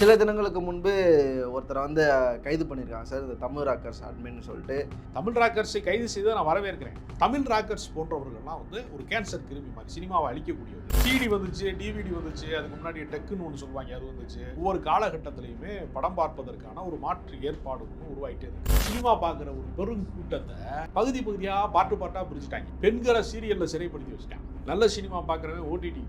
சில தினங்களுக்கு முன்பு ஒருத்தரை வந்து கைது பண்ணியிருக்காங்க சார் இந்த தமிழ் ராக்கர்ஸ் அட்மின்னு சொல்லிட்டு. தமிழ் ராக்கர்ஸை கைது செய்து நான் வரவேற்கிறேன். தமிழ் ராக்கர்ஸ் போன்றவர்கள்லாம் வந்து ஒரு கேன்சர் கிருமி மாதிரி சினிமாவை அழிக்கக்கூடியது சிடி வந்துச்சு டிவிடி வந்துச்சு அதுக்கு முன்னாடி டெக்குன்னு ஒன்று சொல்லுவாங்க அது வந்துச்சு? ஒவ்வொரு காலகட்டத்திலையுமே படம் பார்ப்பதற்கான ஒரு மாற்று ஏற்பாடு ஒன்று உருவாயிட்டே இருக்கு. சினிமா பார்க்குற ஒரு பெரும் கூட்டத்தை பகுதி பகுதியாக பாட்டு பாட்டாக பிரிச்சுட்டாங்க. பெண்களை சீரியலில் சிறைப்படுத்தி வச்சுட்டாங்க. நல்ல சினிமா பார்க்குறவன் ஓடிடி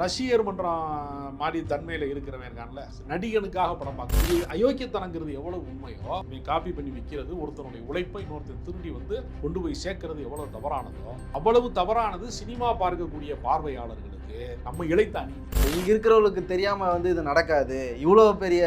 ரசிகர் மன்றம் மாதிரி தன்மையில் இருக்கிறவன் இருக்கான்ல. நடிகனுக்காக படம் பார்க்க இது அயோக்கியத்தனங்கிறது எவ்வளவு உண்மையோ நீ காப்பி பண்ணி விற்கிறது ஒருத்தனுடைய உழைப்பை இன்னொருத்தன் திருடி வந்து கொண்டு போய் சேர்க்கறது எவ்வளவு தவறானதோ அவ்வளவு தவறானது சினிமா பார்க்கக்கூடிய பார்வையாளர்களுக்கு நம்ம இழைத்தானி. இங்க இருக்கிறவங்களுக்கு தெரியாம வந்து இது நடக்காது. இவ்வளோ பெரிய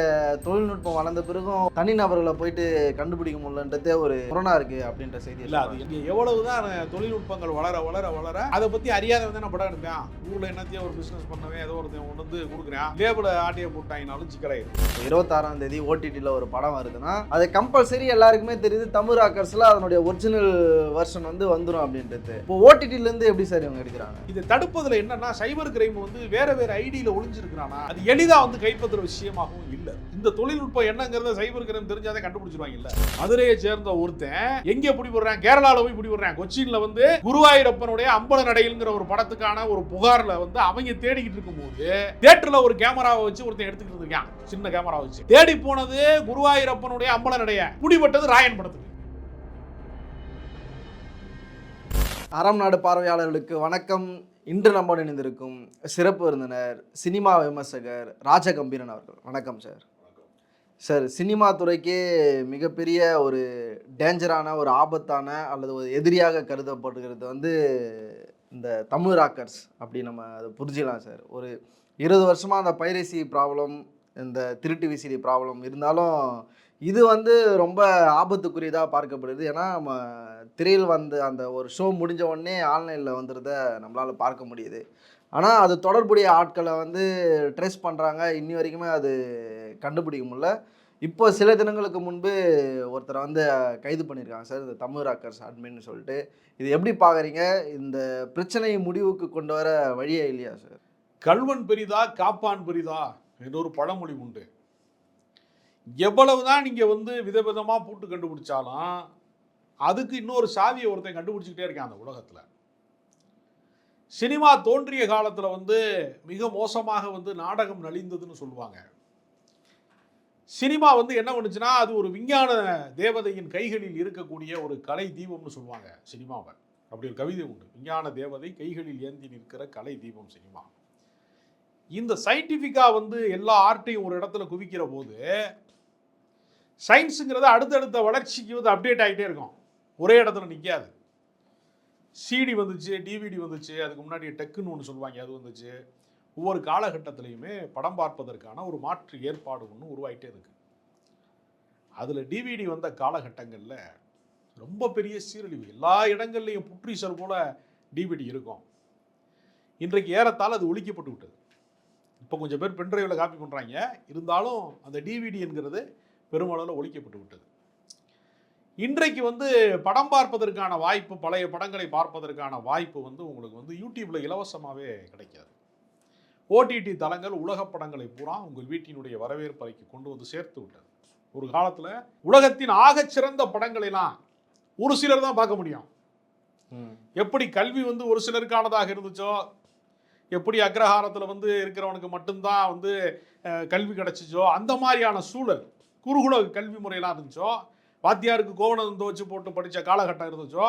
தொழில்நுட்பம் வளர்ந்த பிறகும் தனிநபர்களை போயிட்டு கண்டுபிடிக்க முடியலன்றதே ஒரு கொரோனா இருக்கு அப்படின்ற செய்தி இல்ல அது இங்க எவ்வளவுதான் தொழில்நுட்பங்கள் வளர வளர வளர அதை பத்தி அறியாதவன் தான் படம் எடுப்பேன் ஊர்ல என்னத்தையும் ஒரு பிசினஸ் பண்ணவே ஏதோ ஒருத்தன் கொண்டு வந்து கொடுக்குறான். லேபிள ஆட்டிய போட்டாங்கனாலும் சிக்கலாயிரும் இருபத்தாறாம் தேதி ஓடிடியில் ஒரு படம் வருதுன்னா அது கம்பல்சரி எல்லாருக்குமே தெரியுது தமிழ் ஆக்கர்ஸில் அதனுடைய ஒரிஜினல் வெர்ஷன் வந்து வந்துடும் அப்படின்றது. இப்போ OTT எப்படி சார் இவங்க எடுக்கிறாங்க? இது தடுப்பதில் என்னன்னா சைபர் கிரைம் வந்து வேற வேற ஐடியில் ஒளிஞ்சிருக்கிறானா? அது எளிதாக வந்து கைப்பற்றுற விஷயமாகவும் இல்லை. இந்த தொழில்நுட்பம் என்னங்கிறத சைபர் கிரைம் தெரிஞ்சாதான் கண்டுபிடிச்சிருவாங்க இல்ல மதுரையை சேர்ந்த ஒருத்தன் எங்க பிடிபடுறான் கேரளாவில் போய் பிடிபடுறான் கொச்சின்ல வந்து குருவாயூரப்பனுடைய அம்பல நடையில்ங்கிற ஒரு படத்துக்கான ஒரு புகார்ல வந்து அவங்க தேடிக்கிட்டு இருக்கும்போது தியேட்டர்ல ஒரு கேமராவை வச்சு ஒருத்தன் எடுத்துக்கிட்டு இருக்கான் சின்ன கேமரா வச்சு. தேடி போனது குருவாயூரப்பனுடைய அம்பல நடைய பிடிபட்டது ராயன் படத்துக்கு. அறம் நாடு பார்வையாளர்களுக்கு வணக்கம். இன்று நம்ம இணைந்திருக்கும் சிறப்பு விருந்தினர் சினிமா விமர்சகர் ராஜகம்பீரன் அவர்கள். வணக்கம் சார். சார் சினிமா துறைக்கே மிகப்பெரிய ஒரு டேஞ்சரான ஒரு ஆபத்தான அல்லது ஒரு எதிரியாக கருதப்படுகிறது வந்து இந்த தமிழ் ராக்கர்ஸ் அப்படி நம்ம அதை புரிஞ்சிக்கலாம் சார். ஒரு இருபது வருஷமாக அந்த பைரசி ப்ராப்ளம் இந்த திருட்டு விசிடி ப்ராப்ளம் இருந்தாலும் இது வந்து ரொம்ப ஆபத்துக்குரியதாக பார்க்கப்படுது. ஏன்னா நம்ம திரையில் வந்து அந்த ஒரு ஷோ முடிஞ்ச உடனே ஆன்லைனில் வந்துடுறத நம்மளால் பார்க்க முடியுது. ஆனால் அது தொடர்புடைய ஆட்களை வந்து ட்ரேஸ் பண்ணுறாங்க இன்னி வரைக்குமே அது கண்டுபிடிக்க முடியல. இப்போ சில தினங்களுக்கு முன்பு ஒருத்தரை வந்து கைது பண்ணியிருக்காங்க சார். இந்த தமிழ் ராக்கர்ஸ் அட்மின்னு சொல்லிட்டு. இது எப்படி பார்க்குறீங்க இந்த பிரச்சனையை முடிவுக்கு கொண்டு வர வழியே இல்லையா சார்? கல்வன் பெரிதா காப்பான் பெரிதா என்று ஒரு பழமொழி உண்டு. எவ்வளவுதான் நீங்கள் வந்து விதவிதமாக பூட்டு கண்டுபிடிச்சாலும் அதுக்கு இன்னொரு சாவியை ஒருத்தன் கண்டுபிடிச்சிக்கிட்டே இருக்கான் அந்த உலகத்தில். சினிமா தோன்றிய காலத்தில் வந்து மிக மோசமாக வந்து நாடகம் நலிந்ததுன்னு சொல்லுவாங்க. சினிமா வந்து என்ன பண்ணுச்சுன்னா அது ஒரு விஞ்ஞான தேவதையின் கைகளில் இருக்கக்கூடிய ஒரு கலை தீபம்னு சொல்லுவாங்க சினிமாவை. அப்படி ஒரு கவிதை உண்டு. விஞ்ஞான தேவதை கைகளில் ஏந்தி நிற்கிற கலை தீபம் சினிமா. இந்த சயின்டிஃபிக்காக வந்து எல்லா ஆர்ட்டையும் ஒரு இடத்துல குவிக்கிற போது சயின்ஸுங்கிறது அடுத்தடுத்த வளர்ச்சிக்கு வந்து அப்டேட் ஆகிட்டே இருக்கும். ஒரே இடத்துல நிற்காது சிடி வந்துச்சு டிவிடி வந்துச்சு அதுக்கு முன்னாடி டெக்குன்னு ஒன்று சொல்லுவாங்க அது வந்துச்சு. ஒவ்வொரு காலகட்டத்திலையுமே படம் பார்ப்பதற்கான ஒரு மாற்று ஏற்பாடு ஒன்று உருவாயிட்டே இருக்கு. அதில் டிவிடி வந்த காலகட்டங்களில் ரொம்ப பெரிய சீரழிவு. எல்லா இடங்கள்லையும் புற்றீசல் போல டிவிடி இருக்கும். இன்றைக்கு ஏறத்தால் அது ஒழிக்கப்பட்டு விட்டது. இப்போ கொஞ்சம் பேர் பென்ட்ரைவில் காப்பி பண்ணுறாங்க இருந்தாலும் அந்த டிவிடி என்கிறது பெருமளவில் ஒழிக்கப்பட்டு விட்டது. இன்றைக்கு வந்து படம் பார்ப்பதற்கான வாய்ப்பு பழைய படங்களை பார்ப்பதற்கான வாய்ப்பு வந்து உங்களுக்கு வந்து யூடியூப்பில் இலவசமாகவே கிடைக்காது. ஓடிடி தளங்கள் உலக படங்களை பூரா உங்கள் வீட்டினுடைய வரவேற்பறைக்கு கொண்டு வந்து சேர்த்து விட்டது. ஒரு காலத்தில் உலகத்தின் ஆகச்சிறந்த படங்களெல்லாம் ஒரு சிலர் தான் பார்க்க முடியும். எப்படி கல்வி வந்து ஒரு சிலருக்கானதாக இருந்துச்சோ எப்படி அக்ரஹாரத்தில் வந்து இருக்கிறவனுக்கு மட்டும்தான் வந்து கல்வி கிடைச்சிச்சோ அந்த மாதிரியான சூழல் குருகுல கல்வி முறையெல்லாம் இருந்துச்சோ வாத்தியாருக்கு கோவணம் துவச்சு போட்டு படித்த காலகட்டம் இருந்துச்சோ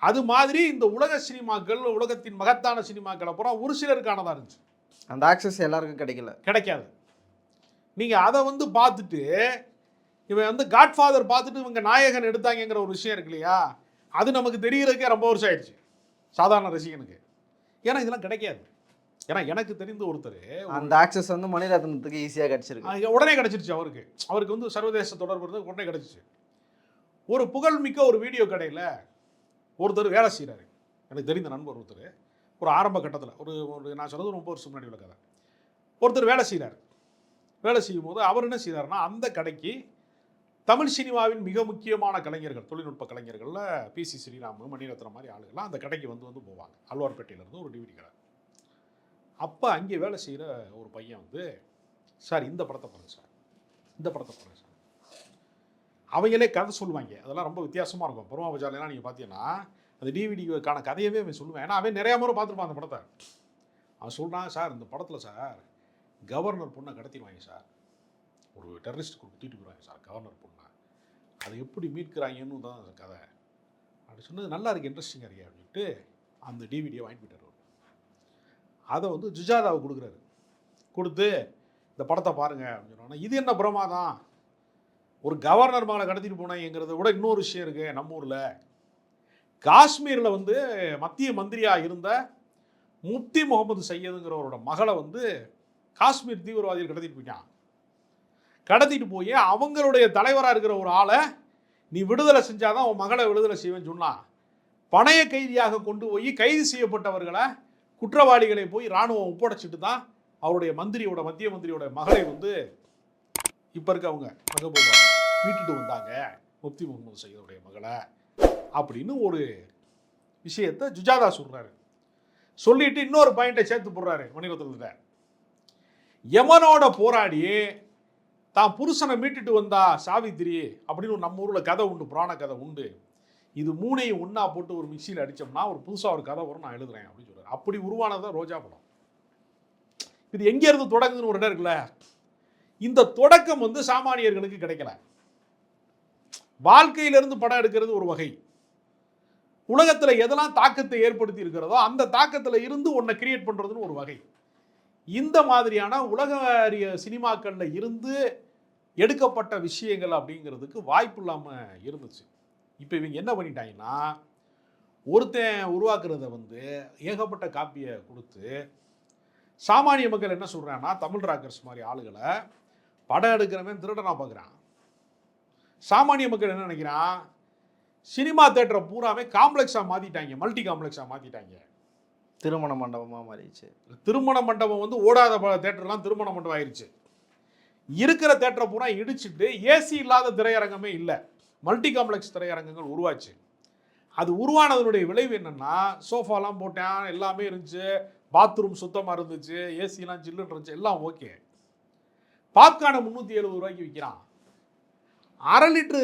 அது மாதிரி இந்த உலக சினிமாக்கள் உலகத்தின் மகத்தான சினிமாக்களை பூரா ஒரு சிலருக்கானதாக இருந்துச்சு. அந்த ஆக்சஸ் எல்லாருக்கும் கிடைக்கல. கிடைக்காது. நீங்கள் அதை வந்து பார்த்துட்டு இவன் வந்து காட்ஃபாதர் பார்த்துட்டு இவங்க நாயகன் எடுத்தாங்கங்கிற ஒரு விஷயம் இருக்கு இல்லையா? அது நமக்கு தெரியறதுக்கே ரொம்ப வருஷம் ஆயிடுச்சு. சாதாரண ரசிகனுக்கு. ஏன்னா இதெல்லாம் கிடைக்காது. ஏன்னா எனக்கு தெரிந்த ஒருத்தர் அந்த ஆக்சஸ் வந்து மணிரத்னத்துக்கு ஈஸியாக கிடைச்சிருக்கு. உடனே கிடச்சிருச்சு அவருக்கு. அவருக்கு வந்து சர்வதேச தொடர்பு உடனே கிடச்சிச்சு. ஒரு புகழ்மிக்க ஒரு வீடியோ கடையில் ஒருத்தர் வேலை செய்கிறாரு எனக்கு தெரிந்த நண்பர் ஒருத்தர். ஒரு ஆரம்ப கட்டத்தில் ஒரு ஒரு நான் சொன்னது ரொம்ப வருஷம் முன்னாடி உள்ள கதை. ஒருத்தர் வேலை செய்கிறார் வேலை செய்யும் போது அவர் என்ன செய்கிறாருன்னா அந்த கடைக்கு தமிழ் சினிமாவின் மிக முக்கியமான கலைஞர்கள் தொழில்நுட்ப கலைஞர்களில் பிசி ஸ்ரீராமு மணிரத்னம் மாதிரி ஆளுகள்லாம் அந்த கடைக்கு வந்து வந்து போவாங்க. அல்வார்பேட்டையிலேருந்து ஒரு டிவிடி கடை. அப்போ அங்கே வேலை செய்கிற ஒரு பையன் வந்து சார் இந்த படத்தை பாருங்கள் சார். இந்த படத்தை பாருங்கள் சார். அவங்களே கதை சொல்லுவாங்க. அதெல்லாம் ரொம்ப வித்தியாசமாக இருக்கும். பருவா பஜார்லாம் நீங்கள் பார்த்தீங்கன்னா அந்த டிவிடிக்கான கதையவே அவன் சொல்லுவேன். ஏன்னா அவன் நிறையா முறை பார்த்துருப்பான் அந்த படத்தை. அவன் சொல்கிறான் சார் இந்த படத்தில் சார் கவர்னர் பொண்ணை கடத்திடுவாங்க சார். ஒரு டெரரிஸ்ட் குரூப் தூக்கிட்டு போயிடுவாங்க சார் கவர்னர் பொண்ணை. அதை எப்படி மீட்கிறாங்கன்னு தான் அந்த கதை. அப்படி சொன்னது நல்லா இருக்குது இன்ட்ரெஸ்டிங்காக இருக்கே அப்படின்ட்டு அந்த டிவிடியை வாங்கிட்டு போயிட்டார் அதை வந்து ஜுஜாதாவை கொடுக்குறாரு. கொடுத்து இந்த படத்தை பாருங்க அப்படின்னு சொன்னோன்னா இது என்ன பிரமாதம்? ஒரு கவர்னர் மகளை கடத்திட்டு போனாங்கிறத விட இன்னொரு விஷயம் இருக்குது நம்ம ஊரில். காஷ்மீரில் வந்து மத்திய மந்திரியாக இருந்த முப்தி முகமது சையதுங்கிறவரோட மகளை வந்து காஷ்மீர் தீவிரவாதிகள் கடத்திட்டு போயிட்டான். கடத்திட்டு போய் அவங்களுடைய தலைவராக இருக்கிற ஒரு ஆளை நீ விடுதலை செஞ்சாதான் உன் மகளை விடுதலை செய்வேன்னு சொன்னான். பணைய கைதியாக கொண்டு போய் கைது செய்யப்பட்டவர்களை குற்றவாளிகளை போய் இராணுவம் ஒப்படைச்சிட்டு தான் அவருடைய மந்திரியோட மத்திய மந்திரியோட மகளை வந்து இப்போ இருக்கவங்க மகபூபா மீட்டுட்டு வந்தாங்க. முப்தி முகமது சையதுடைய மகளை அப்படின்னு ஒரு விஷயத்தை ஜுஜாதா சொல்கிறாரு சொல்லிட்டு இன்னொரு பாயிண்டை சேர்த்து போடுறாரு மணிரத்னத்துல யமனோட போராடி தான் புருஷனை மீட்டுட்டு வந்தா சாவித்திரி அப்படின்னு ஒரு நம்ம ஊரில் கதை உண்டு புராண கதை உண்டு. இது மூணையும் ஒன்றா போட்டு ஒரு மிக்சியில் அடித்தோம்னா ஒரு புதுசாக ஒரு கதை வரும் நான் எழுதுறேன் அப்படின்னு சொல்றாரு. அப்படி உருவானதான் ரோஜா படம். இது எங்கேருந்து தொடங்குதுன்னு ஒரு இடம் இருக்குல்ல? இந்த தொடக்கம் வந்து சாமானியர்களுக்கு கிடைக்கல. வாழ்க்கையிலிருந்து படம் எடுக்கிறது ஒரு வகை. உலகத்தில் எதெல்லாம் தாக்கத்தை ஏற்படுத்தி இருக்கிறதோ அந்த தாக்கத்தில் இருந்து ஒன்றை கிரியேட் பண்ணுறதுன்னு ஒரு வகை. இந்த மாதிரியான உலக அறிய சினிமாக்களில் இருந்து எடுக்கப்பட்ட விஷயங்கள் அப்படிங்கிறதுக்கு வாய்ப்பு இல்லாமல் இருந்துச்சு. இப்போ இவங்க என்ன பண்ணிட்டாங்கன்னா ஒருத்தன் உருவாக்குறத வந்து ஏகப்பட்ட காப்பியை கொடுத்து சாமானிய மக்கள் என்ன சொல்கிறாங்கன்னா தமிழ் ராக்கர்ஸ் மாதிரி ஆளுகளை படம் எடுக்கிறவன் திருடனா பார்க்குறான். சாமானிய மக்கள் என்ன நினைக்கிறான்? சினிமா தேட்டரை பூராவே காம்ப்ளெக்ஸாக மாற்றிட்டாங்க மல்டி காம்ப்ளெக்ஸாக மாற்றிட்டாங்க திருமண மண்டபமாக மாறிடுச்சு. திருமண மண்டபம் வந்து ஓடாத தேட்டர்லாம் திருமண மண்டபம் ஆயிருச்சு. இருக்கிற தேட்டரை பூரா இடிச்சிட்டு ஏசி இல்லாத திரையரங்கமே இல்லை. மல்டி காம்ப்ளெக்ஸ் திரையரங்கங்கள் உருவாச்சு. அது உருவானதனுடைய விளைவு என்னன்னா சோஃபாலாம் போட்டேன் எல்லாமே இருந்துச்சு பாத்ரூம் சுத்தமாக இருந்துச்சு ஏசிலாம் ஜில்லுன்னு இருந்துச்சு எல்லாம் ஓகே பாப்கார்னை முந்நூற்றி எழுபது ரூபாய்க்கு விற்கிறான் அரை லிட்ரு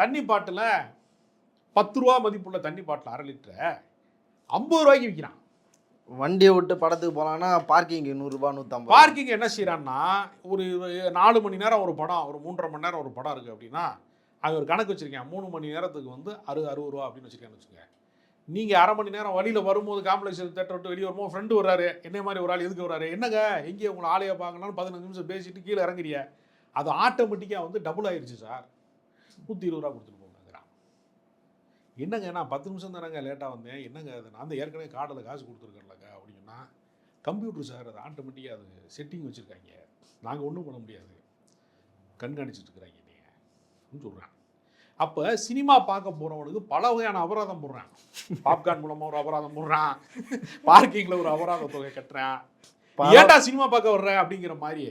தண்ணி பாட்டில் பத்து ரூபா மதிப்புள்ள தண்ணி பாட்டில் அரை லிட்டரை ஐம்பது ரூபாய்க்கு விற்கிறான் வண்டியை விட்டு படத்துக்கு போகலான்னா பார்க்கிங் நூறுரூபா நூற்றம்பது பார்க்கிங் என்ன செய்கிறான்னா ஒரு நாலு மணி நேரம் ஒரு படம் ஒரு மூன்றரை மணி நேரம் ஒரு படம் இருக்குது அப்படின்னா அவன் ஒரு கணக்கு வச்சுருக்கேன். மூணு மணி நேரத்துக்கு வந்து அறு அறுபது ரூபா அப்படின்னு வச்சுருக்கேன்னு வச்சுக்கோங்க. நீங்கள் அரை மணி நேரம் வழியில் வரும்போது காம்ப்ளெக்ஸ் தேட்டர் விட்டு வெளியே வரும்போது ஃப்ரெண்டு வர்றாரு. என்ன மாதிரி ஒரு ஆள் எதுக்கு வர்றாரு? என்னங்க? எங்கேயே உங்களை ஆலையை பார்க்கணும்னு பதினஞ்சு நிமிஷம் பேசிட்டு கீழே இறங்குறிய? அது ஆட்டோமேட்டிக்காக வந்து டபுள் ஆயிடுச்சு சார் நூற்றி இருபது ரூபா கொடுத்துட்டு போங்கிறான் என்னங்க? நான் பத்து நிமிஷம் தானேங்க லேட்டாக வந்தேன். என்னங்க அது நான் தான் ஏற்கனவே கார்டில் காசு கொடுத்துருக்கேன்லங்க அப்படின்னா கம்ப்யூட்டர் சார் அது ஆட்டோமேட்டிக்காக அது செட்டிங் வச்சுருக்காங்க. நாங்கள் ஒன்றும் பண்ண முடியாது. கண்காணிச்சிட்டு இருக்கிறாங்க நீங்கள் சொல்கிறேன் அப்போ சினிமா பார்க்க போகிறவனுக்கு பல வகையான அபராதம் போடுறான் பாப்கார்ன் மூலமாக ஒரு அபராதம் போடுறான். பார்க்கிங்கில் ஒரு அபராத தொகை கட்டுறான். ஏன்டா சினிமா பார்க்க வர்ற அப்படிங்கிற மாதிரி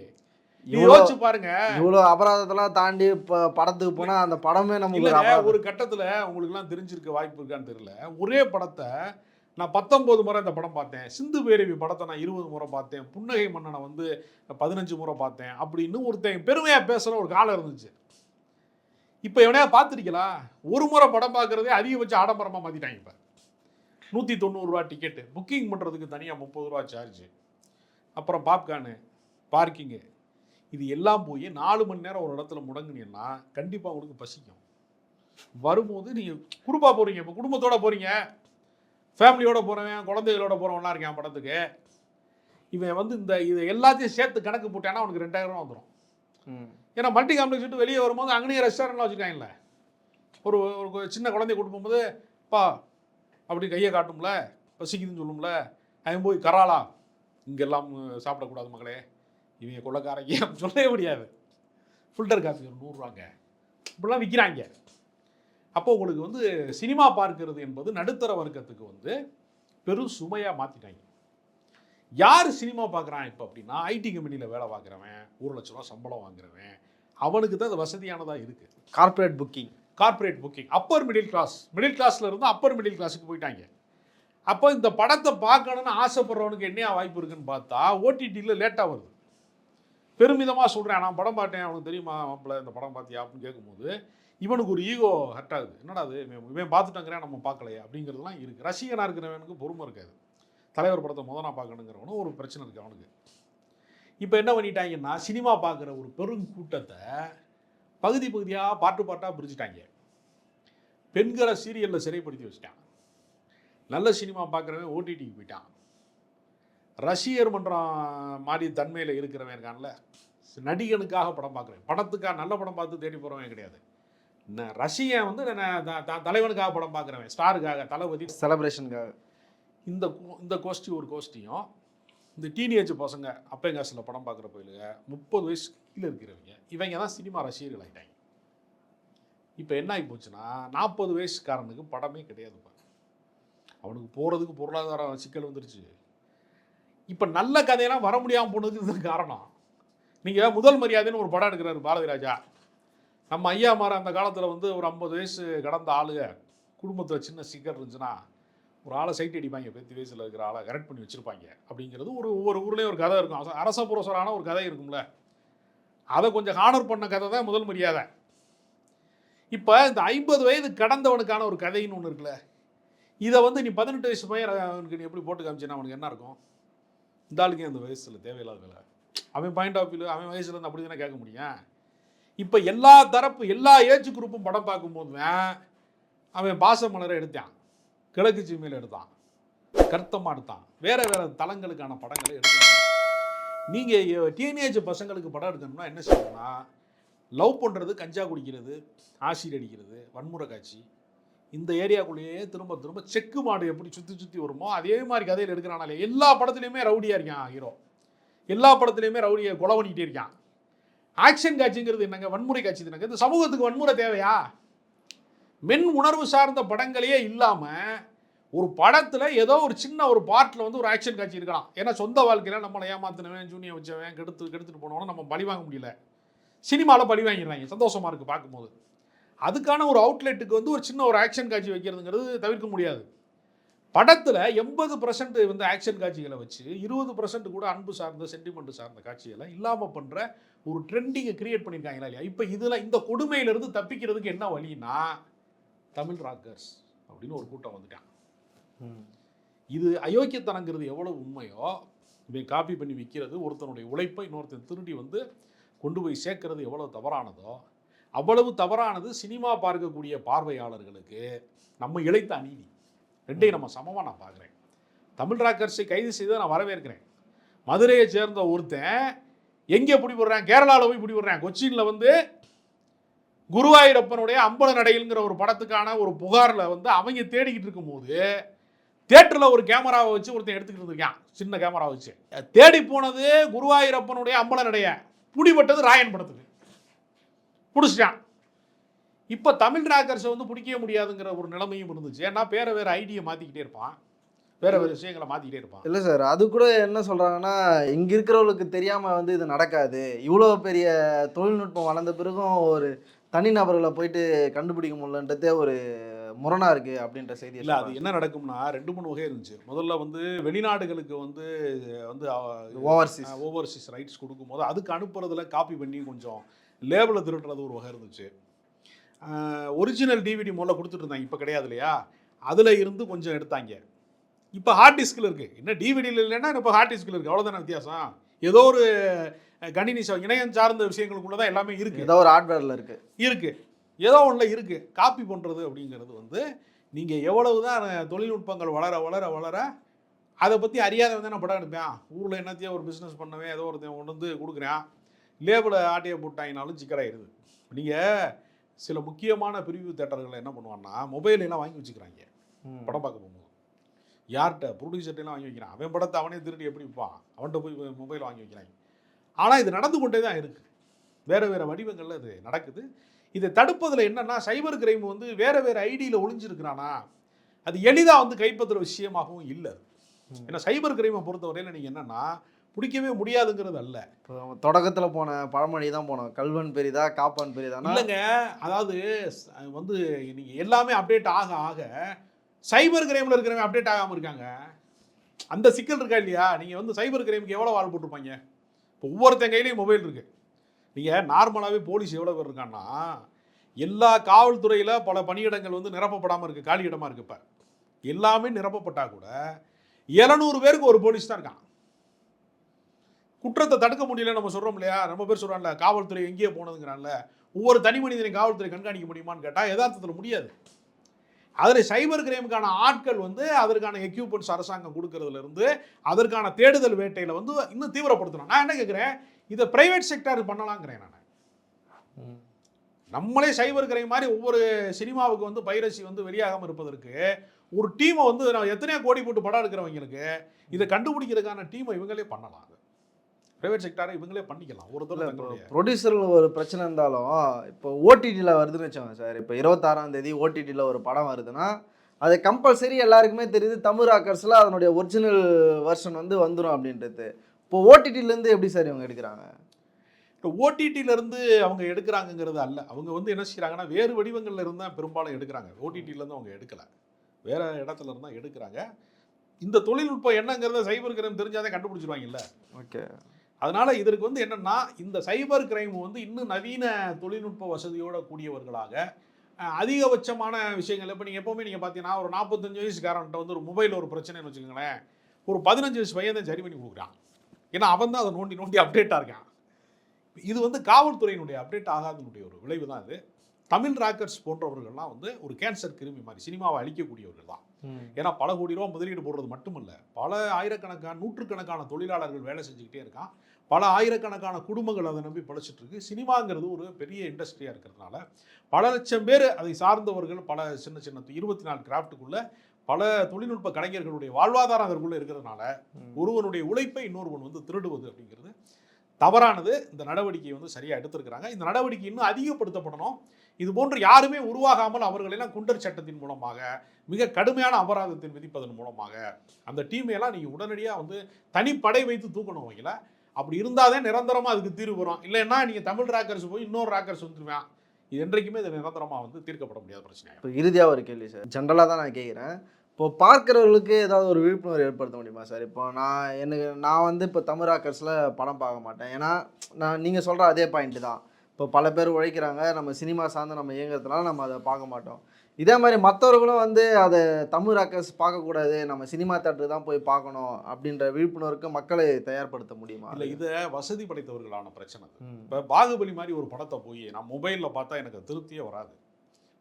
யோசிச்சு பாருங்க. இவ்வளோ அபராதத்தெல்லாம் தாண்டி இப்போ படத்துக்கு போனால் அந்த படமே நமக்கு ஒரு கட்டத்தில் உங்களுக்குலாம் தெரிஞ்சிருக்க வாய்ப்பு இருக்கான்னு தெரியல. ஒரே படத்தை நான் பத்தொன்பது முறை இந்த படம் பார்த்தேன். சிந்து பேரவி படத்தை நான் இருபது முறை பார்த்தேன். புன்னகை மன்னனை வந்து பதினஞ்சு முறை பார்த்தேன் அப்படின்னு ஒருத்தன் பெருமையாக பேசுகிற ஒரு காலம் இருந்துச்சு. இப்போ எவனையா பார்த்துருக்கீங்களா? ஒரு முறை படம் பார்க்குறதே அதிகபட்ச ஆடம்பரமாக மாற்றிட்டாங்க இப்போ. நூற்றி தொண்ணூறுரூவா டிக்கெட்டு புக்கிங் பண்ணுறதுக்கு தனியாக முப்பது ரூபா சார்ஜ் அப்புறம் பாப்கார்னு பார்க்கிங்கு இது எல்லாம் போய் நாலு மணி நேரம் ஒரு இடத்துல முடங்குனீங்கன்னா கண்டிப்பாக உங்களுக்கு பசிக்கும். வரும்போது நீங்கள் குடும்பா போகிறீங்க இப்போ குடும்பத்தோட போகிறீங்க ஃபேமிலியோட போகிறவன் குழந்தைகளோட போகிறவன்லாம் இருக்கான் படத்துக்கு. இவன் வந்து இந்த இது எல்லாத்தையும் சேர்த்து கணக்கு போட்டேன்னா அவனுக்கு ரெண்டாயிரம் ரூபா வந்துடும் ம். ஏன்னா மல்டி காம்ப்ளெக்ஸ் விட்டு வெளியே வரும்போது அங்கேயே ரெஸ்டாரண்ட்லாம் வச்சுருக்காங்கல்ல. ஒரு ஒரு சின்ன குழந்தைய கூட்டு போகும்போது பா அப்படி கையை காட்டும்ல பசிக்குதுன்னு சொல்லும்ல அவன் போய் கராளா இங்கெல்லாம் சாப்பிடக்கூடாது மகளே. இவங்க கொள்ளக்காரங்க சொல்லவே முடியாது. ஃபில்டர் காஃபி ஒரு நூறுரூவாங்க. இப்படிலாம் விற்கிறாங்க அப்போ உங்களுக்கு வந்து சினிமா பார்க்கிறது என்பது நடுத்தர வர்க்கத்துக்கு வந்து பெரும் சுமையாக மாற்றிட்டாங்க யார் சினிமா பார்க்குறான் இப்போ அப்படின்னா ஐடி கம்பெனியில் வேலை பார்க்குறவன் ஒரு லட்ச ரூபா சம்பளம் வாங்குறவன். அவனுக்கு தான் அது வசதியானதாக இருக்குது corporate booking corporate booking upper middle class middle கிளாஸ்ல இருந்து அப்பர் மிடில் கிளாஸுக்கு போயிட்டாங்க. அப்போ இந்த படத்தை பார்க்கணும்னு ஆசைப்படுறவனுக்கு என்னையா வாய்ப்பு இருக்குன்னு பார்த்தா ஓடிடியில் லேட்டாக வருது. பெருமிதமாக சொல்கிறேன் நான் படம் பார்த்தேன். அவனுக்கு தெரியுமா மாப்பிள்ள இந்த படம் பார்த்தியா அப்படின்னு கேட்கும்போது இவனுக்கு ஒரு ஈகோ ஹர்ட் ஆகுது. என்னடா அது இவன் இவன் பார்த்துட்டாங்கிறேன் நம்ம பார்க்கலையே அப்படிங்கிறதுலாம் இருக்குது ரசிகனாக இருக்கிறவனுக்கு பொறுமை இருக்காது. தலைவர் படத்தை முதல் நான் பார்க்கணுங்கிறவனும் ஒரு பிரச்சனை இருக்குது அவனுக்கு. இப்போ என்ன பண்ணிட்டாங்கன்னா சினிமா பார்க்குற ஒரு பெரும் கூட்டத்தை பகுதி பகுதியாக பாட்டு பாட்டாக பிரிச்சுட்டாங்க. பெண்களை சீரியலில் சிறைப்படுத்தி வச்சுட்டான் நல்ல சினிமா பார்க்குறவன் ஓடிடிக்கு போயிட்டான். ரசிகர் மன்றம் மாதிரி தன்மையில் இருக்கிறவன் இருக்கான்ல நடிகனுக்காக படம் பார்க்குறேன் படத்துக்காக நல்ல படம் பார்த்து தேடி போகிறவன் கிடையாது. ரசிகன் வந்து நான் த- த- தலைவனுக்காக படம் பார்க்குறவன். ஸ்டாருக்காக தளபதி. செலப்ரேஷனுக்காக இந்த இந்த கோஷ்டி ஒரு கோஷ்டியும் இந்த டீனேஜ் பசங்க அப்பங்காசில் படம் பார்க்குற போயிலுங்க முப்பது வயசு கீழே இருக்கிறவங்க இவங்க தான் சினிமா ரசிகர்கள் ஆகிட்டாங்க இப்போ என்ன ஆகி போச்சுன்னா நாற்பது வயசுக்காரனுக்கு படமே கிடையாதுப்பா அவனுக்கு போகிறதுக்கு பொருளாதார சிக்கல் வந்துருச்சு. இப்போ நல்ல கதையெல்லாம் வர முடியாமல் போனதுக்கு இது காரணம். நீங்கள் முதல் மரியாதைன்னு ஒரு படம் எடுக்கிறாரு பாரதிராஜா. நம்ம ஐயா மாற அந்த காலத்தில் வந்து ஒரு ஐம்பது வயசு கடந்த ஆளுங்க குடும்பத்தில் சின்ன சிக்கல் இருந்துச்சுன்னா ஒரு ஆளை சைட் அடிப்பாங்க பெத்தி வயசில் இருக்கிற ஆளை கரெக்ட் பண்ணி வச்சுருப்பாங்க. அப்படிங்கிறது ஒரு ஒவ்வொரு ஊர்லேயும் ஒரு கதை இருக்கும். அரச- புரசரான ஒரு கதை இருக்கும்ல. அதை கொஞ்சம் ஹானர் பண்ண கதை தான் முதல் மரியாதை. இப்போ இந்த ஐம்பது வயது கடந்தவனுக்கான ஒரு கதைன்னு ஒன்று இருக்குல்ல. இதை வந்து நீ பதினெட்டு வயசு பையன் அவனுக்கு நீ எப்படி போட்டு காமிச்சேன்னா அவனுக்கு என்ன இருக்கும்? இந்த ஆளுக்கு அந்த வயசில் தேவையில்லாத வேலை? அவன் பாயிண்ட் ஆஃப் வியூ அவன் வயசில் இருந்து அப்படி தானே கேட்க முடியும்? இப்போ எல்லா தரப்பு எல்லா ஏஜ் குரூப்பும் படம் பார்க்கும்போதுவன் அவன் பாசமலரை எடுத்தான். கிழக்கு சீமையில் எடுத்தான். கர்த்தமாக எடுத்தான் வேறு வேறு தளங்களுக்கான படங்களை எடுத்தான். நீங்கள் டீனேஜ் பசங்களுக்கு படம் எடுக்கணும்னா என்ன செய்யணும்னா லவ் பண்ணுறது கஞ்சா குடிக்கிறது ஆசிட் அடிக்கிறது வன்முறை காட்சி. இந்த ஏரியாக்குள்ளேயே திரும்ப திரும்ப செக்கு மாடு எப்படி சுற்றி சுற்றி வருமோ அதே மாதிரி கதையில் எடுக்கிறானாலே எல்லா படத்துலையுமே ரவுடியாக இருக்கான் ஹீரோ எல்லா படத்துலையுமே ரவுடியை கொலை பண்ணிக்கிட்டே இருக்கான். ஆக்ஷன் காட்சிங்கிறது என்னங்க? வன்முறை காட்சி என்னங்க இந்த சமூகத்துக்கு வன்முறை தேவையா? மென் உணர்வு சார்ந்த படங்களையே இல்லாமல் ஒரு படத்தில் ஏதோ ஒரு சின்ன ஒரு பார்ட்டில் வந்து ஒரு ஆக்ஷன் காட்சி இருக்கலாம் ஏன்னா சொந்த வாழ்க்கையில் நம்மளை ஏமாத்தினவன் ஜூனியர் வச்சவன் கெடுத்து கெடுத்துட்டு போனவன நம்ம பழி வாங்க முடியல. சினிமாவில் பழி வாங்கிடுறாங்க. சந்தோஷமாக இருக்குது பார்க்கும்போது. அதுக்கான ஒரு அவுட்லெட்டுக்கு வந்து ஒரு சின்ன ஒரு ஆக்ஷன் காட்சி வைக்கிறதுங்கிறது தவிர்க்க முடியாது. படத்தில் எண்பது பர்சன்ட் வந்து ஆக்ஷன் காட்சிகளை வச்சு இருபது பர்சன்ட் கூட அன்பு சார்ந்த சென்டிமெண்ட் சார்ந்த காட்சிகளை இல்லாமல் பண்ணுற ஒரு ட்ரெண்டிங்கை கிரியேட் பண்ணியிருக்காங்களா இல்லையா? இப்போ இதில் இந்த கொடுமையிலேருந்து தப்பிக்கிறதுக்கு என்ன வழின்னா தமிழ் ராக்கர்ஸ் அப்படின்னு ஒரு கூட்டம் வந்துட்டான் இது அயோக்கியத்தனங்கிறது எவ்வளவு உண்மையோ இவன் காப்பி பண்ணி விற்கிறது ஒருத்தனுடைய உழைப்பை இன்னொருத்தன் திருடி வந்து கொண்டு போய் சேர்க்கறது எவ்வளவு தவறானதோ அவ்வளவு தவறானது சினிமா பார்க்கக்கூடிய பார்வையாளர்களுக்கு நம்ம இழைத்த அநீதி. ரெண்டையும் நம்ம சமமாக நான் பார்க்குறேன். தமிழ் ராக்கர்ஸை கைது செய்து நான் வரவேற்கிறேன். மதுரையை சேர்ந்த ஒருத்தன் எங்கே பிடிபடுறான்? கேரளாவில் போய் பிடிபடுறான். கொச்சினில் வந்து குருவாயூரப்பனுடைய அம்பல நடையில்ங்கிற ஒரு படத்துக்கான ஒரு புகாரில் வந்து அவங்க தேடிக்கிட்டு இருக்கும்போது தேட்டரில் ஒரு கேமராவை வச்சு ஒருத்தன் எடுத்துக்கிட்டு இருக்கான் சின்ன கேமரா வச்சு. தேடி போனது குருவாயூரப்பனுடைய அம்பல நடைய. பிடிபட்டது ராயன் படத்துக்கு. பிடிச்சிட்டான். இப்போ தமிழ் ராக்கர்ஸை வந்து பிடிக்கவே முடியாதுங்கிற ஒரு நிலைமையும் இருந்துச்சு. ஏன்னா பேர வேறு ஐடியை மாற்றிக்கிட்டே இருப்பான். வேற வேறு விஷயங்களை மாற்றிக்கிட்டே இருப்பான். இல்லை சார் அது கூட என்ன சொல்கிறாங்கன்னா இங்கே இருக்கிறவங்களுக்கு தெரியாமல் வந்து இது நடக்காது. இவ்வளோ பெரிய தொழில்நுட்பம் வளர்ந்த பிறகும் ஒரு தனிநபர்களை போயிட்டு கண்டுபிடிக்க முடியலன்றதே ஒரு முரணாக இருக்குது அப்படின்ற செய்தி இல்லை அது என்ன நடக்கும்னா ரெண்டு மூணு வகை இருந்துச்சு. முதல்ல வந்து வெளிநாடுகளுக்கு வந்து வந்து ஓவர்சீஸ் ஓவர்சீஸ் ரைட்ஸ் கொடுக்கும்போது அதுக்கு அனுப்புறதுல காப்பி பண்ணி கொஞ்சம் லேபிளை திருட்டுறது ஒரு வகை இருந்துச்சு. ஒரிஜினல் டிவிடி முதல்ல கொடுத்துட்டு இருந்தாங்க. இப்போ கிடையாது இல்லையா? அதில் இருந்து கொஞ்சம் எடுத்தாங்க. இப்போ ஹார்ட் டிஸ்கில் இருக்குது என்ன டிவிடியில் இல்லைன்னா இப்போ ஹார்ட் டிஸ்கில் இருக்குது அவ்வளோதானே வித்தியாசம்? ஏதோ ஒரு கணினி இணையம் சார்ந்த விஷயங்களுக்குள்ள தான் எல்லாமே இருக்குது ஏதோ ஒரு ஹார்ட்வேரில் இருக்குது இருக்கு. ஏதோ ஒன்றில் இருக்கு. காப்பி பண்ணுறது அப்படிங்கிறது வந்து நீங்கள் எவ்வளவு தான் தொழில்நுட்பங்கள் வளர வளர வளர அதை பற்றி அறியாதவன் தான் நான் படம் எடுப்பேன். ஊரில் என்னத்தையோ ஒரு பிஸ்னஸ் பண்ணவே ஏதோ ஒருத்தன் கொண்டு வந்து கொடுக்குறேன். லேபிளை ஆட்டையை போட்டாங்கனாலும் சிக்கலாயிருது. நீங்கள் சில முக்கியமான பிரிவு தேட்டர்கள் என்ன பண்ணுவான்னா மொபைல் எல்லாம் வாங்கி வச்சுக்கிறாங்க. படம் பார்க்க போகும்போது. யார்கிட்ட? ப்ரொடியூசர்ட்டெல்லாம் வாங்கி வைக்கிறான். அவன் படத்தை அவனே திருடி எப்படி விற்பான்? அவன்கிட்ட போய் மொபைல் வாங்கி வைக்கிறாங்க. ஆனால் இது நடந்து கொண்டே தான் இருக்குது வேறு வேறு வடிவங்களில் இது நடக்குது. இதை தடுப்பதில் என்னன்னா சைபர் கிரைம் வந்து வேறு வேறு ஐடியில் ஒளிஞ்சிருக்கிறானா? அது எளிதாக வந்து கைப்பற்றுற விஷயமாகவும் இல்லை. ஏன்னா சைபர் கிரைமை பொறுத்தவரையில் நீங்கள் என்னன்னா பிடிக்கவே முடியாதுங்கிறது அல்ல. இப்போ தொடக்கத்தில் போன பழமொழி தான் போனோம். கல்வன் பெரிதா காப்பான் பெரிதானா? இல்லைங்க. அதாவது வந்து நீங்கள் எல்லாமே அப்டேட் ஆக ஆக சைபர் கிரைமில் இருக்கிறவங்க அப்டேட் ஆகாமல் இருக்காங்க. அந்த சிக்கல் இருக்கா இல்லையா? நீங்கள் வந்து சைபர் கிரைமுக்கு எவ்வளோ வாழ் போட்டிருப்பாங்க? இப்போ ஒவ்வொருத்தன் கையிலையும் மொபைல் இருக்கு. நீங்கள் நார்மலாகவே போலீஸ் எவ்வளோ பேர் இருக்கான்னா எல்லா காவல்துறையில் பல பணியிடங்கள் வந்து நிரப்பப்படாமல் இருக்குது காலி இடமாக இருக்கு இப்போ. எல்லாமே நிரப்பப்பட்டால் கூட எழுநூறு பேருக்கு ஒரு போலீஸ் தான் இருக்கான். குற்றத்தை தடுக்க முடியல நம்ம சொல்கிறோம் இல்லையா? ரொம்ப பேர் சொல்கிறான்ல காவல்துறை எங்கேயே போனதுங்கிறான்ல ஒவ்வொரு தனி மனிதனை காவல்துறை கண்காணிக்க முடியுமான்னு கேட்டால் யதார்த்தத்தில் முடியாது. அதில் சைபர் கிரைமுக்கான ஆட்கள் வந்து அதற்கான எக்யூப்மெண்ட்ஸ் அரசாங்கம் கொடுக்கறதுலேருந்து அதற்கான தேடுதல் வேட்டையில் வந்து இன்னும் தீவிரப்படுத்தணும். நான் என்ன கேட்குறேன் இதை ப்ரைவேட் செக்டார் பண்ணலாங்கிறேன் நான். நம்மளே சைபர் கிரைம் மாதிரி ஒவ்வொரு சினிமாவுக்கு வந்து பைரசி வந்து வெளியாகாமல் இருப்பதற்கு ஒரு டீமை வந்து நான் எத்தனையோ கோடி போட்டு படம் எடுக்கிறவங்களுக்கு இதை கண்டுபிடிக்கிறதுக்கான டீமை இவங்களே பண்ணலாம் பிரைவேட் செக்டாரை இவங்களே பண்ணிக்கலாம். ஒரு தடவை இப்போ ப்ரொடியூசரில் ஒரு பிரச்சனை இருந்தாலும் இப்போ ஓடிடியில் வருதுன்னு வச்சோங்க சார். இப்போ இருபத்தாறாம் தேதி ஓடிடியில் ஒரு படம் வருதுன்னா அது கம்பல்சரி எல்லாருக்குமே தெரியுது. தமிழ் ராக்கர்ஸில் அதனுடைய ஒரிஜினல் வெர்ஷன் வந்து வந்துடும் அப்படின்றது. இப்போ ஓடிடிலேருந்து எப்படி சார் இவங்க எடுக்கிறாங்க? இப்போ ஓடிடியில இருந்து அவங்க எடுக்கிறாங்கங்கிறது அல்ல. அவங்க வந்து என்ன செய்றாங்கன்னா வேறு வடிவங்கள்ல இருந்து தான் பெரும்பாலும் எடுக்கிறாங்க. ஓடிடியில இருந்து அவங்க எடுக்கல. வேற இடத்துல இருந்து தான் எடுக்கிறாங்க. இந்த தொழில்நுட்பம் என்னங்கிறத சைபர் கிரைம் தெரிஞ்சாதான் கண்டுபிடிச்சிருவாங்கல்ல. ஓகே அதனால் இதற்கு வந்து என்னென்னா இந்த சைபர் கிரைம் வந்து இன்னும் நவீன தொழில்நுட்ப வசதியோடு கூடியவர்களாக அதிகபட்சமான விஷயங்கள் இப்போ நீங்கள் எப்போவுமே நீங்கள் பார்த்தீங்கன்னா ஒரு நாற்பத்தஞ்சு வயசுக்காரன்ட்ட வந்து ஒரு மொபைல் ஒரு பிரச்சனைன்னு வச்சுக்கோங்களேன் ஒரு பதினஞ்சு வயசு பையன் தான் சரி பண்ணி கொடுக்குறான். ஏன்னா அவன் தான் அதை நோண்டி நோண்டி அப்டேட்டாக இருக்கான். இது வந்து காவல்துறையினுடைய அப்டேட் ஆகாதனுடைய ஒரு விளைவு தான் இது. தமிழ் ராக்கர்ஸ் போன்றவர்கள்லாம் வந்து ஒரு கேன்சர் கிருமி மாதிரி சினிமாவை அழிக்கக்கூடியவர்கள் தான். ஏன்னா பல கோடி ரூபா முதலீடு போடுறது மட்டுமல்ல. பல ஆயிரக்கணக்கான நூற்றுக்கணக்கான தொழிலாளர்கள் வேலை செஞ்சுக்கிட்டே இருக்கான். பல ஆயிரக்கணக்கான குடும்பங்கள் அதை நம்பி பிழைச்சிட்டு இருக்கு. சினிமாங்கிறது ஒரு பெரிய இண்டஸ்ட்ரியாக இருக்கிறதுனால பல லட்சம் பேர் அதை சார்ந்தவர்கள் பல சின்ன சின்ன இருபத்தி நாலு கிராஃப்ட்டுக்குள்ள பல தொழில்நுட்ப கலைஞர்களுடைய வாழ்வாதாரம் அதற்குள்ள இருக்கிறதுனால ஒருவனுடைய உழைப்பை இன்னொருவன் வந்து திருடுவது அப்படிங்கிறது தவறானது. இந்த நடவடிக்கை வந்து சரியாக எடுத்திருக்கிறாங்க. இந்த நடவடிக்கை இன்னும் அதிகப்படுத்தப்படணும். இது போன்று யாருமே உருவாகாமல் அவர்களெல்லாம் குண்டர் சட்டத்தின் மூலமாக மிக கடுமையான அபராதத்தின் விதிப்பதன் மூலமாக அந்த டீமையெல்லாம் நீங்கள் உடனடியாக வந்து தனிப்படை வைத்து தூக்கணும் வகையில் அப்படி இருந்தாலே நிரந்தரமாக அதுக்கு தீர்வு வரும். இல்லைன்னா நீங்கள் தமிழ் ராக்கர்ஸ் போய் இன்னொரு ராக்கர்ஸ் வந்துருவேன். இது என்றைக்குமே இது நிரந்தரமாக வந்து தீர்க்கப்பட முடியாத பிரச்சனை இப்போ இறுதியாக ஒரு கேள்வி சார். ஜென்ரலாக தான் நான் கேட்குறேன் இப்போ பார்க்குறவர்களுக்கு ஏதாவது ஒரு விழிப்புணர்வு ஏற்படுத்த முடியுமா சார்? இப்போ நான் எனக்கு நான் வந்து இப்போ தமிழ் ராக்கர்ஸில் படம் பார்க்க மாட்டேன். ஏன்னா நான் நீங்கள் சொல்கிற அதே பாயிண்ட்டு தான். இப்போ பல பேர் உழைக்கிறாங்க நம்ம சினிமா சார்ந்து நம்ம இயங்குறதுனால நம்ம அதை பார்க்க மாட்டோம். இதே மாதிரி மற்றவர்களும் வந்து அதை தமிழ் ராக்கர்ஸ் பார்க்கக்கூடாது நம்ம சினிமா தேட்டருக்கு தான் போய் பார்க்கணும் அப்படின்ற விழிப்புணர்வுக்கு மக்களை தயார்படுத்த முடியுமா? இல்லை இதை வசதி படைத்தவர்களான பிரச்சனை. இப்போ பாகுபலி மாதிரி ஒரு படத்தை போய் நான் மொபைலில் பார்த்தா எனக்கு திருப்தியே வராது.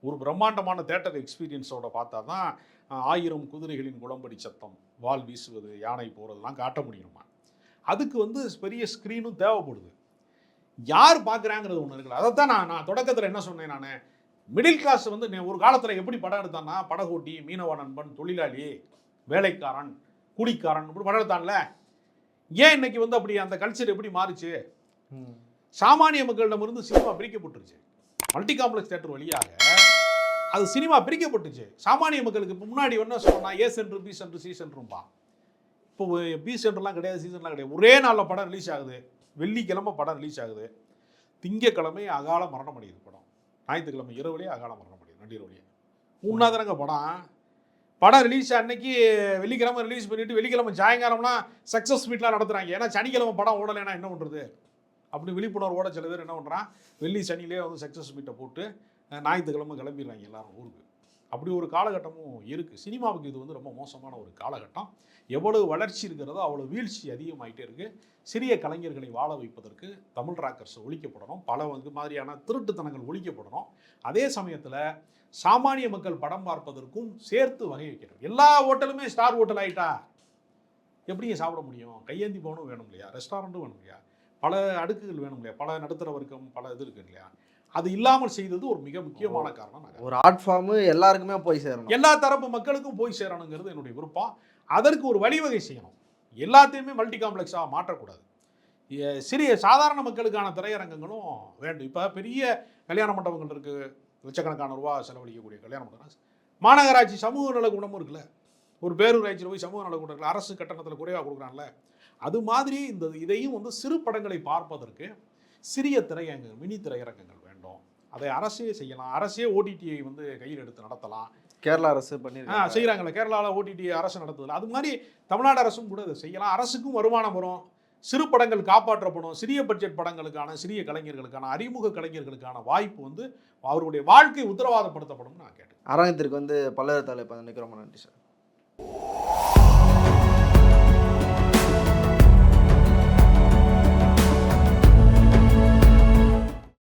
ஒரு பிரம்மாண்டமான தேட்டர் எக்ஸ்பீரியன்ஸோட பார்த்தா தான் ஆயிரம் குதிரைகளின் குளம்படி சத்தம் வால் வீசுவது யானை போகிறதுலாம் காட்ட முடியுமா? அதுக்கு வந்து பெரிய ஸ்க்ரீனும் தேவைப்படுது. யார் பார்க்குறாங்கிறது ஒன்று இருக்குல்ல. அதை தான் நான் நான் தொடக்கத்தில் என்ன சொன்னேன் நான்? மிடில் கிளாஸ் வந்து ஒரு காலத்தில் எப்படி படம் எடுத்தான்னா படகோட்டி மீனவ நண்பன் தொழிலாளி வேலைக்காரன் குடிக்காரன் இப்படி படம் எடுத்தான்ல. ஏன் இன்னைக்கு வந்து அப்படி அந்த கல்ச்சர் எப்படி மாறுச்சு. சாமானிய மக்களிடமிருந்து சினிமா பிரிக்கப்பட்டுருச்சு. மல்டி காம்ப்ளெக்ஸ் தேட்டர் வழியாக அது சினிமா பிரிக்கப்பட்டுச்சு. சாமானிய மக்களுக்கு இப்போ முன்னாடி என்ன சொன்னா A centre B centre C சென்டரும்பா இப்போ பி சென்டர்லாம் கிடையாது சி சென்டர்லாம் கிடையாது. ஒரே நாளில் படம் ரிலீஸ் ஆகுது. வெள்ளிக்கிழமை படம் ரிலீஸ் ஆகுது. திங்கக்கிழமை அகால மரணம் அடையுது படம். ஞாயிற்றுக்கிழமை இரவுலேயே அகால மரணம் அடையுது நள்ளிரவுலேயே மூணாவதுரங்க படம். படம் ரிலீஸ் அன்னைக்கு வெள்ளிக்கிழமை ரிலீஸ் பண்ணிட்டு வெள்ளிக்கிழமை சாயங்காலம்னா சக்ஸஸ் மீட்லாம் நடத்துகிறாங்க ஏன்னா சனிக்கிழமை படம் ஓடலைன்னா என்ன பண்ணுறது அப்படி விழிப்புணர்வோட சில பேர் என்ன பண்ணுறான் வெள்ளி சனியிலே வந்து சக்ஸஸ் மீட்டை போட்டு ஞாயிற்றுக்கிழமை கிளம்பிடுறாங்க எல்லாரும் ஊருக்கு. அப்படி ஒரு காலகட்டமும் இருக்குது சினிமாவுக்கு இது வந்து ரொம்ப மோசமான ஒரு காலகட்டம். எவ்வளவு வளர்ச்சி இருக்கிறதோ அவ்வளோ வீழ்ச்சி அதிகமாகிட்டே இருக்குது சிறிய கலைஞர்களை வாழ வைப்பதற்கு தமிழ் ராக்கர்ஸ் ஒழிக்கப்படணும். பல வந்து மாதிரியான திருட்டுத்தனங்கள் ஒழிக்கப்படணும். அதே சமயத்தில் சாமானிய மக்கள் படம் பார்ப்பதற்கும் சேர்த்து வகை வைக்கணும். எல்லா ஹோட்டலுமே ஸ்டார் ஹோட்டல் ஆகிட்டா எப்படிங்க சாப்பிட முடியும்? கையேந்தி போகணும் வேணும் இல்லையா? ரெஸ்டாரண்ட்டும் வேணும் இல்லையா? பல அடுக்குகள் வேணும் இல்லையா? பல நடுத்தர வர்க்கம் பல இது இருக்கு இல்லையா? அது இல்லாமல் செய்தது ஒரு மிக முக்கியமான காரணம் ஒரு ஆர்ட் ஃபார்மு எல்லாருக்குமே போய் சேரணும். எல்லா தரப்பு மக்களுக்கும் போய் சேரணுங்கிறது என்னுடைய விருப்பம். அதற்கு ஒரு வழிவகை செய்யணும். எல்லாத்தையுமே மல்டி காம்ப்ளெக்ஸாக மாற்றக்கூடாது. சிறிய சாதாரண மக்களுக்கான திரையரங்கங்களும் வேண்டும். இப்போ பெரிய கல்யாண மண்டபங்கள் இருக்குது லட்சக்கணக்கான ரூபா செலவழிக்கக்கூடிய கல்யாண மண்டபம். மாநகராட்சி சமூக நல குணமும் இருக்குல்ல. ஒரு பேரூராட்சியில் போய் சமூக நல குணம் இருக்குல்ல அரசு கட்டணத்தில் குறைவாக கொடுக்குறான்ல. அது மாதிரி இந்த இதையும் வந்து சிறு படங்களை பார்ப்பதற்கு சிறிய திரையரங்குகள் மினி திரையரங்கங்கள் அதை அரசே செய்யலாம். அரசே ஓடிடியை வந்து கையில் எடுத்து நடத்தலாம். கேரளா அரசு பண்ணி ஆ செய்கிறாங்களே கேரளாவில் ஓடிடி அரசு நடத்துதில்ல அது மாதிரி தமிழ்நாடு அரசும் கூட அதை செய்யலாம். அரசுக்கும் வருமானம் வரும். சிறு படங்கள் காப்பாற்றப்படும். சிறிய பட்ஜெட் படங்களுக்கான சிறிய கலைஞர்களுக்கான அறிமுக கலைஞர்களுக்கான வாய்ப்பு வந்து அவருடைய வாழ்க்கை உத்தரவாதப்படுத்தப்படும் நான் கேட்டேன் அரங்கத்திற்கு வந்து பல்லர் தலைப்பு நினைக்கிறோம் நன்றி சார்.